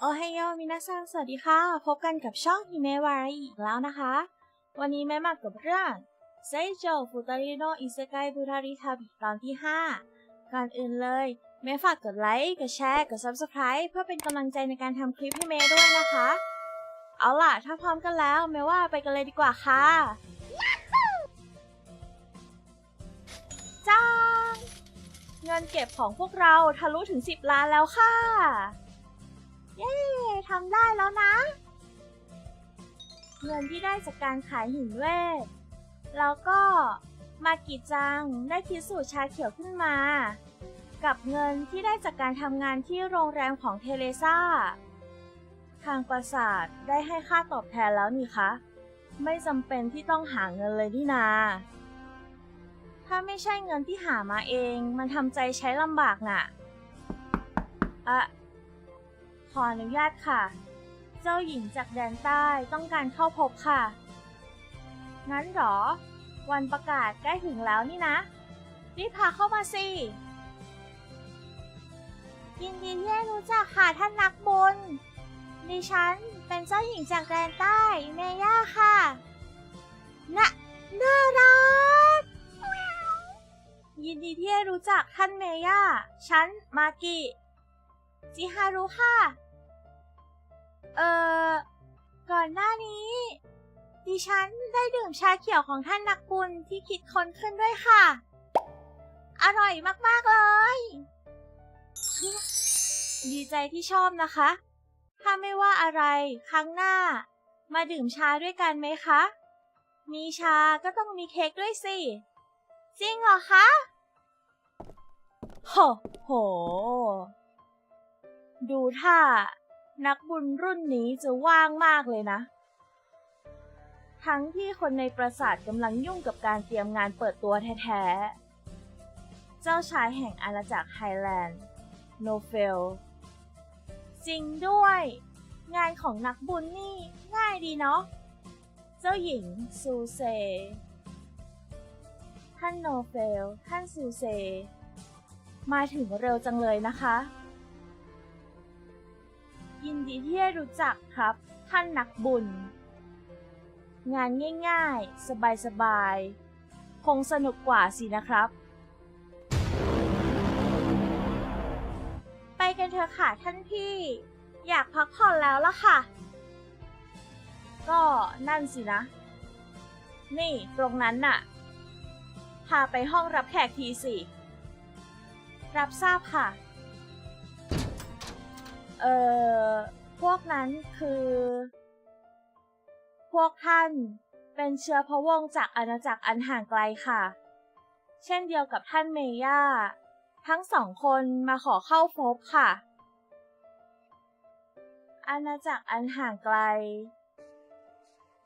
โอไฮโอมินาซังสวัสดีค่ะ พบกันกับช่องฮิเมวารีอีกแล้วนะคะ วันนี้แม่มากับเรื่องเซโจฟุตาริโนอิเซไกบุราริทาบิตอนที่ 5 ก่อนอื่นเลย แม่ฝากกดไลค์ กดแชร์ กด Subscribe เพื่อเป็นกำลังใจในการทำคลิปให้เมย์ด้วยนะคะ เอาล่ะ ถ้าพร้อมกันแล้วแม่ว่าไปกันเลยดีกว่าค่ะจ้าเงินเก็บของพวกเราทะลุถึง 10 ล้านแล้วค่ะ เย้ทำได้แล้วนะ เงินที่ได้จากการขายหินเวท แล้วก็มากิจังได้คิดสูตรชาเขียวขึ้นมา กับเงินที่ได้จากการทำงานที่โรงแรมของเทเลซ่า ทางปราสาทได้ให้ค่าตอบแทนแล้วนี่คะ ไม่จำเป็นที่ต้องหาเงินเลยนี่นา ถ้าไม่ใช่เงินที่หามาเอง มันทำใจใช้ลำบากน่ะ อะ ออนุญาตค่ะ เจ้าหญิงจากแดนใต้ต้องการเข้าพบค่ะ งั้นเหรอ วันประกาศใกล้ถึงแล้วนี่นะ รีบพาเข้ามาสิ ยินดีที่ได้รู้จักค่ะท่านนักบุญดิฉันเป็นเจ้าหญิงจากแดนใต้เมย่าค่ะน่ะน่ารัก ยินดีที่ได้รู้จักท่านเมย่า ฉัน มากิ จิฮารุค่ะ เอ่อ ก่อนหน้านี้ ดิฉันได้ดื่มชาเขียวของท่านนักบุญที่คิดค้นขึ้นด้วยค่ะ อร่อยมากๆเลย ดีใจที่ชอบนะคะ ถ้าไม่ว่าอะไร ครั้งหน้า มาดื่มชาด้วยกันไหมคะ มีชาก็ต้องมีเค้กด้วยสิ จริงเหรอคะโหโห ดูท่า นักบุญรุ่นนี้จะว่างมากเลยนะ ทั้งที่คนในปราสาทกำลังยุ่งกับการเตรียมงานเปิดตัวแท้ๆ เจ้าชายแห่งอาณาจักรไฮแลนด์ โนเฟล จริงด้วย งานของนักบุญนี่ง่ายดีเนาะ เจ้าหญิงซูเซ ท่านโนเฟล ท่านซูเซ มาถึงเร็วจังเลยนะคะ ยินดีที่ได้รู้จักครับ ท่านนักบุญ งานง่ายๆ สบายๆ คงสนุกกว่าสินะครับ ไปกันเถอะค่ะท่านพี่ อยากพักผ่อนแล้วล่ะค่ะ ก็นั่นสินะ นี่ตรงนั้นน่ะ พาไปห้องรับแขกทีสิ รับทราบค่ะ เอ่อพวกนั้นคือ พวกท่านเป็นเชื้อพระวงศ์จากอาณาจักรอันห่างไกลค่ะ เช่นเดียวกับท่านเมย่า ทั้งสองคนมาขอเข้าพบค่ะ อาณาจักรอันห่างไกล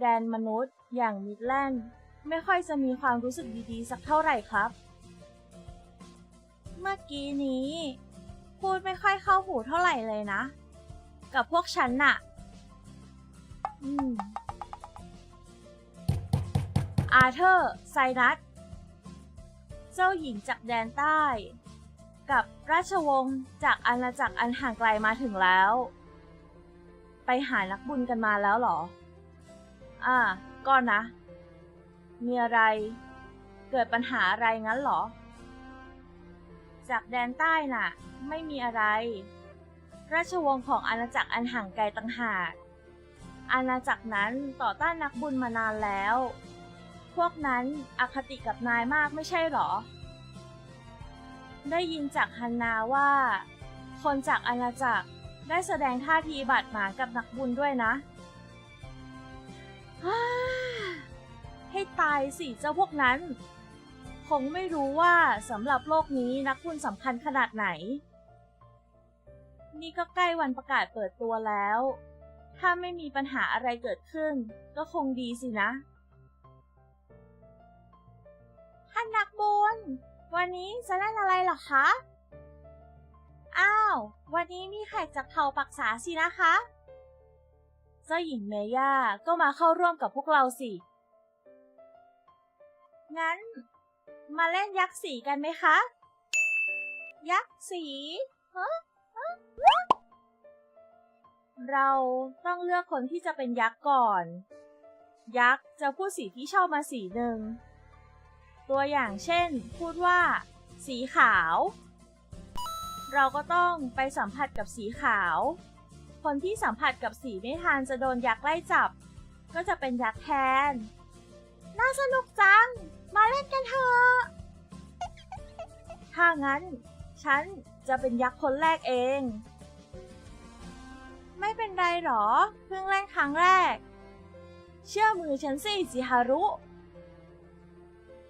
แดนมนุษย์อย่างมิดแลนด์ไม่ค่อยจะมีความรู้สึกดีๆ สักเท่าไหร่ครับ เมื่อกี้นี้ พูดไม่ค่อยเข้าหูเท่าไหร่เลยนะ กับพวกฉันน่ะ อืม อาเธอร์ ไซนัส เจ้าหญิงจากแดนใต้ กับราชวงศ์จากอาณาจักรอันห่างไกลมาถึงแล้ว ไปหานักบุญกันมาแล้วเหรอ อ่า ก็นะ มีอะไร เกิดปัญหาอะไรงั้นเหรอ จากแดนใต้น่ะ ไม่มีอะไร ราชวงศ์ของอาณาจักรอันห่างไกลต่างหากอาณาจักรนั้นต่อต้านนักบุญมานานแล้ว พวกนั้นอคติกับนายมากไม่ใช่หรอ ได้ยินจากฮันนาว่า คนจากอาณาจักรได้แสดงท่าทีบาดหมางกับนักบุญด้วยนะ ให้ตายสิเจ้าพวกนั้น คงไม่รู้ว่าสำหรับโลกนี้นักบุญสำคัญขนาดไหน นี่ก็ใกล้วันประกาศเปิดตัวแล้ว ถ้าไม่มีปัญหาอะไรเกิดขึ้น ก็คงดีสินะท่านนักบุญวันนี้จะเล่นอะไรหรอคะ อ้าว วันนี้มีแขกจากเผ่าปักษาสินะคะ เจ้าหญิงเมย่าก็มาเข้าร่วมกับพวกเราสิ งั้น มาเล่นยักษ์สีกันไหมคะ ยักษ์สีฮะเราต้องเลือกคนที่จะเป็นยักษ์ก่อน ยักษ์จะพูดสีที่ชอบมาสีหนึ่ง ตัวอย่างเช่น พูดว่า สีขาว เราก็ต้องไปสัมผัสกับสีขาว คนที่สัมผัสกับสีไม่ทันจะโดนยักษ์ไล่จับ ก็จะเป็นยักษ์แทน น่าสนุกจัง มาเล่นกันเถอะ ถ้างั้น ฉันจะเป็นยักษ์คนแรกเอง ไม่เป็นไรหรอ เพิ่งเล่นครั้งแรก เชื่อมือฉันสิจิฮารุ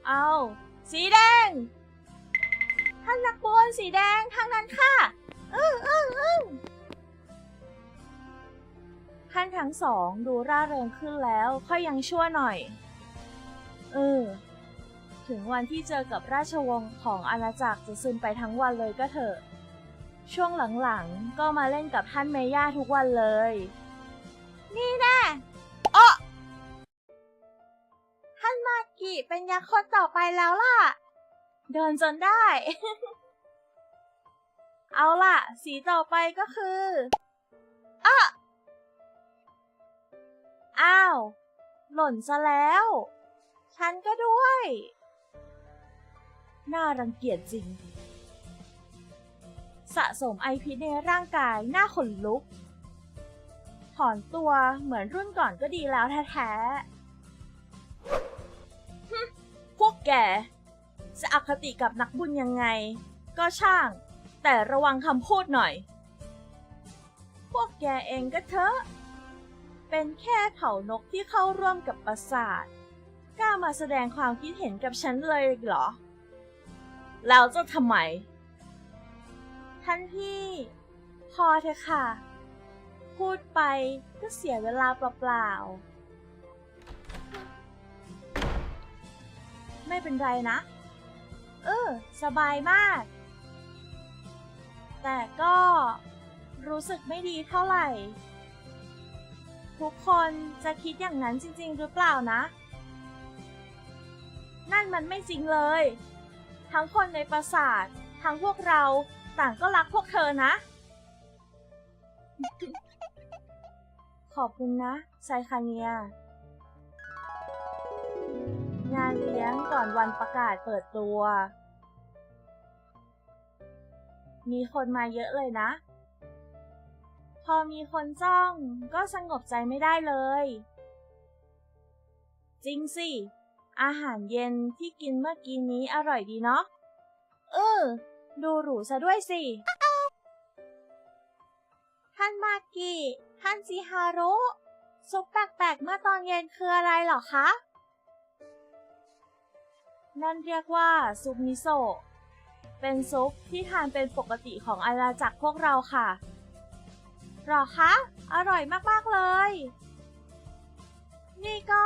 เอาสีแดง ท่านนักบอลสีแดงทางนั้นค่ะอึ้งอึ้งอึ้งท่านทั้งสองดูร่าเริงขึ้นแล้วค่อยยังชั่วหน่อย เออ ถึงวันที่เจอกับราชวงศ์ของอาณาจักรจะซึมไปทั้งวันเลยก็เถอะ ช่วงหลังๆ ก็มาเล่นกับท่านเมย่าทุกวันเลย นี่แน่เออท่านมากิเป็นยักษ์คนต่อไปแล้วล่ะ เดินจนได้ เอาล่ะ สีต่อไปก็คือเอะอ้าว หล่นซะแล้ว ฉันก็ด้วย น่ารังเกียจจริง สะสมไอพิษในร่างกายหน้าขนลุก ถอนตัวเหมือนรุ่นก่อนก็ดีแล้วแท้ๆพวกแกจะอคติกับนักบุญยังไง ก็ช่าง แต่ระวังคำพูดหน่อย พวกแกเองก็เถอะ เป็นแค่เผ่านกที่เข้าร่วมกับปราสาท กล้ามาแสดงความคิดเห็นกับฉันเลยเหรอ แล้วจะทำไม ท่านพี่ พอเถอะค่ะ พูดไปก็เสียเวลาเปล่าๆ ไม่เป็นไรนะ เออ สบายมาก แต่ก็รู้สึกไม่ดีเท่าไหร่ ทุกคนจะคิดอย่างนั้นจริง ๆ หรือเปล่านะ นั่นมันไม่จริงเลย ทั้งคนในปราสาท ทั้งพวกเราต่างก็รักพวกเธอนะ ขอบคุณนะไซคาเนีย งานเลี้ยงก่อนวันประกาศเปิดตัว มีคนมาเยอะเลยนะ พอมีคนจ้องก็สงบใจไม่ได้เลย จริงสิ อาหารเย็นที่กินเมื่อกี้นี้อร่อยดีเนาะ เออ ดูหรูซะด้วยสิ ท่านมากิท่านจิฮารุ ซุปแปลกๆเมื่อตอนเย็นคืออะไรหรอคะ นั่นเรียกว่าซุปมิโซะ เป็นซุปที่ทานเป็นปกติของอาณาจักรพวกเราค่ะ หรอคะ อร่อยมากๆเลย นี่ก็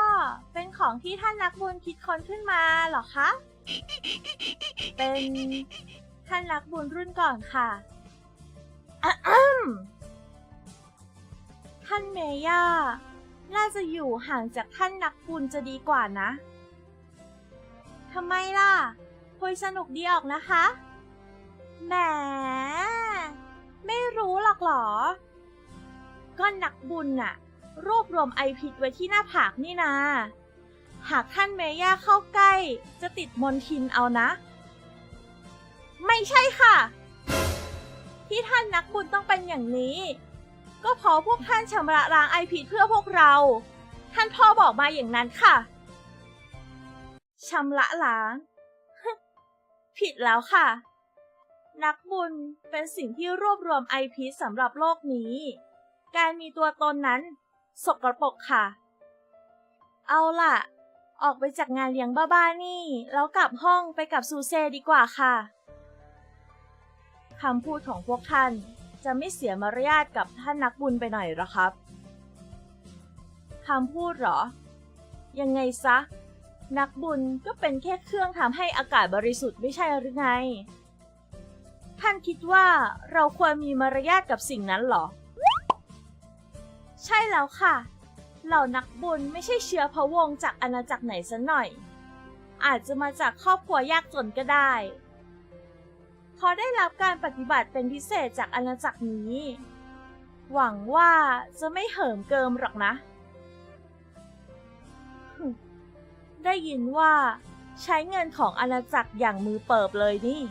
เป็นของที่ท่านนักบุญคิดค้นขึ้นมาเหรอคะ เป็นท่านนักบุญรุ่นก่อนค่ะท่านเมย่า น่าจะอยู่ห่างจากท่านนักบุญจะดีกว่านะ ทำไมล่ะคุยสนุกดีออกนะคะ แหม ไม่รู้หรอกหรอ ก็นักบุญน่ะ รวบรวมไอพิษไว้ที่หน้าผากนี่นา หากท่านเมย่าเข้าใกล้ จะติดมนทินเอานะ ไม่ใช่ค่ะ ที่ท่านนักบุญต้องเป็นอย่างนี้ ก็เพราะพวกท่านชำระล้างไอพิษเพื่อพวกเรา ท่านพ่อบอกมาอย่างนั้นค่ะชำระล้าง ผิดแล้วค่ะ นักบุญเป็นสิ่งที่รวบรวมไอพิษสำหรับโลกนี้ การมีตัวตนนั้น สกรปรกค่ะ เอาล่ะ ออกไปจากงานเลี้ยงบ้าๆนี่ แล้วกลับห้องไปกับซูเซดีกว่าค่ะคำพูดของพวกท่านจะไม่เสียมารยาทกับท่านนักบุญไปหน่อยหรอครับคำพูดเหรอ ยังไงซะ นักบุญก็เป็นแค่เครื่องทำให้อากาศบริสุทธิ์ไม่ใช่หรือไง ท่านคิดว่าเราควรมีมารยาทกับสิ่งนั้นเหรอ ใช่แล้วค่ะ เหล่านักบุญไม่ใช่เชื้อพระวงศ์จากอาณาจักรไหนซะหน่อย อาจจะมาจากครอบครัวยากจนก็ได้ พอได้รับการปฏิบัติเป็นพิเศษจากอาณาจักรนี้ หวังว่าจะไม่เหิมเกิมหรอกนะ ได้ยินว่า ใช้เงินของอาณาจักรอย่างมือเปิบเลยนี่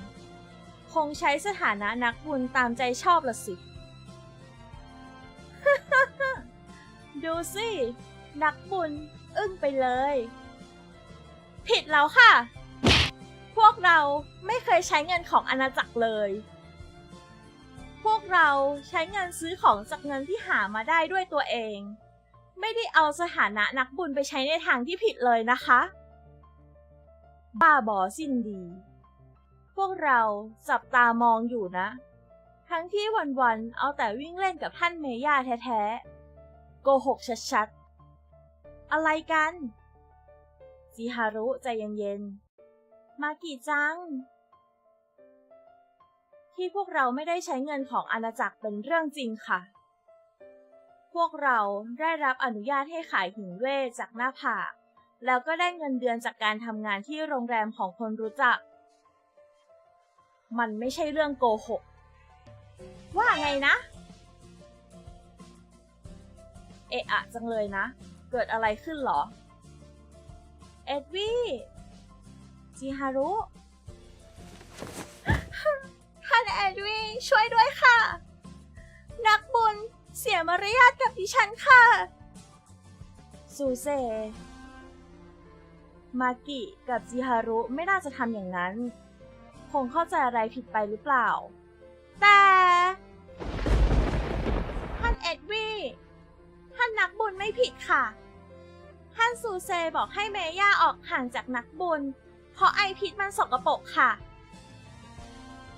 คงใช้สถานะนักบุญตามใจชอบละสิ ดูสิ นักบุญ อึ้งไปเลย ผิดแล้วค่ะ พวกเราไม่เคยใช้เงินของอาณาจักรเลย พวกเราใช้เงินซื้อของจากเงินที่หามาได้ด้วยตัวเอง ไม่ได้เอาสถานะนักบุญไปใช้ในทางที่ผิดเลยนะคะ บ้าบอสิ้นดี พวกเราจับตามองอยู่นะทั้งที่วันๆ เอาแต่วิ่งเล่นกับท่านเมย่าแท้ๆ กหกชัดๆ อะไรกัน จิฮารุใจเย็นๆ มากี่จัง ที่พวกเราไม่ได้ใช้เงินของอาณาจักรเป็นเรื่องจริงค่ะ พวกเราได้รับอนุญาตให้ขายหินเวทจากหน้าผากแล้วก็ได้เงินเดือนจากการทำงานที่โรงแรมของคนรู้จัก มันไม่ใช่เรื่องโกหก ว่าไงนะ เอะอะจังเลยนะ เกิดอะไรขึ้นหรอ เอ็ดวี่จิฮารุ ท่านเอ็ดวี่ช่วยด้วยค่ะ นักบุญเสียมารยาทกับดิฉันค่ะ ซูเซ มากิกับจิฮารุไม่น่าจะทำอย่างนั้น คงเข้าใจอะไรผิดไปหรือเปล่า แต่ ท่านนักบุญไม่ผิดค่ะ ท่านซูเซบอกให้เมย่าออกห่างจากนักบุญ เพราะไอพิษมันสกปรกค่ะ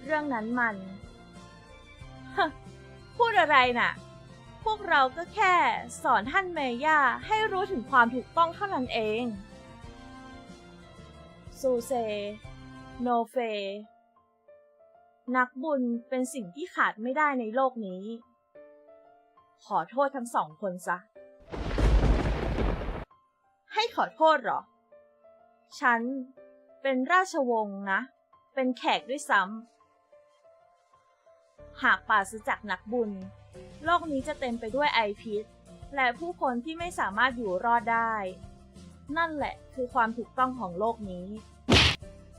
เรื่องนั้นมัน พูดอะไรน่ะ พวกเราก็แค่สอนท่านเมย่าให้รู้ถึงความถูกต้องเท่านั้นเอง ซูเซ โนเฟ นักบุญเป็นสิ่งที่ขาดไม่ได้ในโลกนี้ ขอโทษทั้งสองคนซะ ให้ขอโทษเหรอ ฉันเป็นราชวงศ์นะ เป็นแขกด้วยซ้ำ หากปราศจากนักบุญ โลกนี้จะเต็มไปด้วยไอพิษ และผู้คนที่ไม่สามารถอยู่รอดได้ นั่นแหละคือความถูกต้องของโลกนี้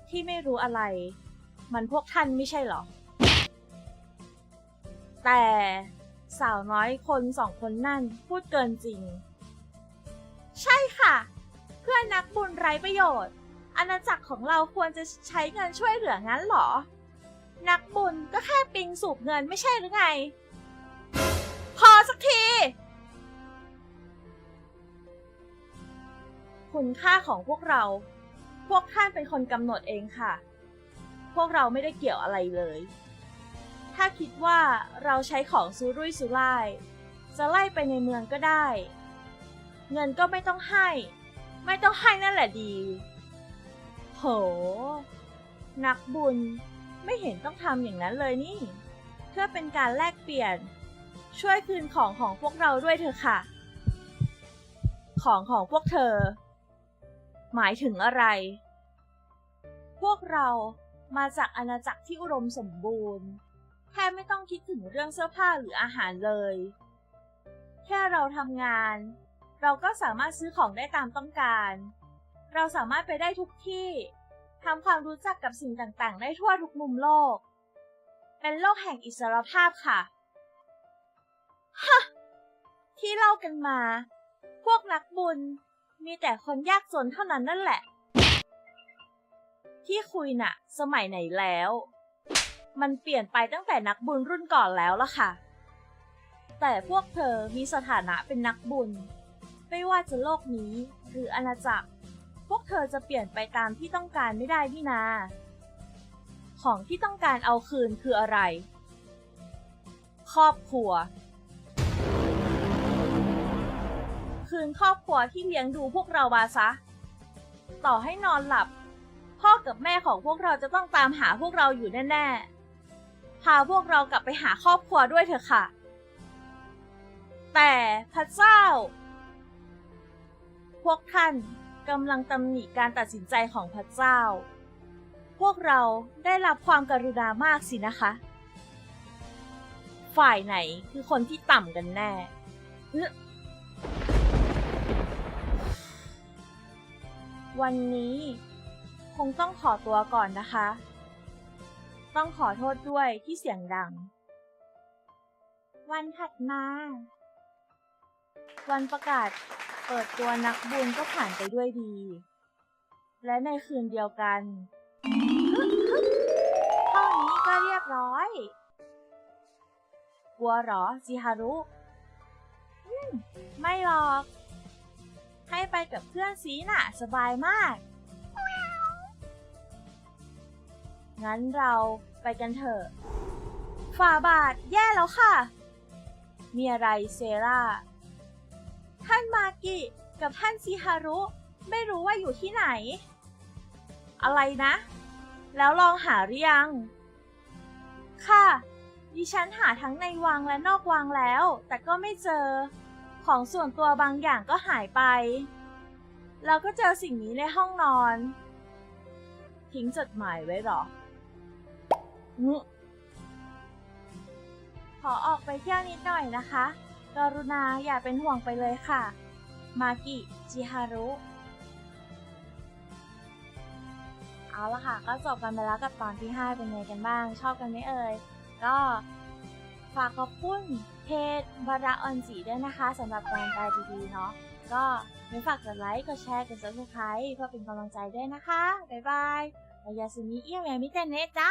ที่ไม่รู้อะไร มันพวกท่านไม่ใช่เหรอ แต่ สาวน้อยคนสองคนนั่นพูดเกินจริง ใช่ค่ะ เพื่อนนักบุญไร้ประโยชน์ อาณาจักรของเราควรจะใช้เงินช่วยเหลืองั้นหรอ นักบุญก็แค่ปิงสูบเงินไม่ใช่หรือไง พอสักที คุณค่าของพวกเรา พวกท่านเป็นคนกำหนดเองค่ะ พวกเราไม่ได้เกี่ยวอะไรเลย ถ้าคิดว่าเราใช้ของซูรุ่ยซูร่าย จะไล่ไปในเมืองก็ได้ เงินก็ไม่ต้องให้ ไม่ต้องให้นั่นแหละดี โห นักบุญไม่เห็นต้องทำอย่างนั้นเลยนี่ เพื่อเป็นการแลกเปลี่ยน ช่วยคืนของของพวกเราด้วยเถอะค่ะ ของของพวกเธอ หมายถึงอะไร พวกเรามาจากอาณาจักรที่อุดมสมบูรณ์ แค่ไม่ต้องคิดถึงเรื่องเสื้อผ้าหรืออาหารเลย แค่เราทำงาน เราก็สามารถซื้อของได้ตามต้องการ เราสามารถไปได้ทุกที่ทำความรู้จักกับสิ่งต่างๆ ได้ทั่วทุกมุมโลก เป็นโลกแห่งอิสรภาพค่ะฮะที่เล่ากันมา พวกนักบุญมีแต่คนยากจนเท่านั้นนั่นแหละ ที่คุยน่ะ สมัยไหนแล้ว มันเปลี่ยนไปตั้งแต่นักบุญรุ่นก่อนแล้วล่ะค่ะ แต่พวกเธอมีสถานะเป็นนักบุญ ไม่ว่าจะโลกนี้หรืออาณาจักร พวกเธอจะเปลี่ยนไปตามที่ต้องการไม่ได้นี่นา ของที่ต้องการเอาคืนคืออะไร ครอบครัว คืนครอบครัวที่เลี้ยงดูพวกเรามาซะ ต่อให้นอนหลับพ่อกับแม่ของพวกเราจะต้องตามหาพวกเราอยู่แน่ ๆ พาพวกเรากลับไปหาครอบครัวด้วยเถอะค่ะ แต่พระเจ้า พวกท่านกำลังตำหนิการตัดสินใจของพระเจ้า พวกเราได้รับความกรุณามากสินะคะ ฝ่ายไหนคือคนที่ต่ำกันแน่วันนี้ คงต้องขอตัวก่อนนะคะ ต้องขอโทษด้วยที่เสียงดัง วันถัดมา วันประกาศเปิดตัวนักบุญก็ผ่านไปด้วยดี และในคืนเดียวกันเท่านี้ก็เรียบร้อย กลัวหรอจิฮารุไม่หรอก ให้ไปกับเพื่อนซีน่ะ สบายมาก งั้นเราไปกันเถอะ ฝ่าบาทแย่แล้วค่ะ มีอะไรเซรา ท่านมากิกับท่านซิฮารุ ไม่รู้ว่าอยู่ที่ไหน อะไรนะ แล้วลองหาหรือยัง ค่ะ ดิฉันหาทั้งในวังและนอกวังแล้ว แต่ก็ไม่เจอ ของส่วนตัวบางอย่างก็หายไปแล้วก็เจอสิ่งนี้ในห้องนอน ทิ้งจดหมายไว้หรอ ขอออกไปเที่ยวนิดหน่อยนะคะ กรุณาอย่าเป็นห่วงไปเลยค่ะ มากิ จิฮารุ เอาละค่ะ ก็จบกันไปแล้วกับตอนที่ 5 เป็นไงกันบ้าง ชอบกันไหมเอ่ย ก็ฝากขอบคุณเพจบาระออนจีด้วยนะคะสำหรับการแปลดีๆเนาะ ก็ไม่ฝากกดไลค์ กดแชร์ กด subscribe เพื่อเป็นกำลังใจด้วยนะคะ บ๊ายบาย อายาสุมิเอี่ยแหวมิเตเนะจ้า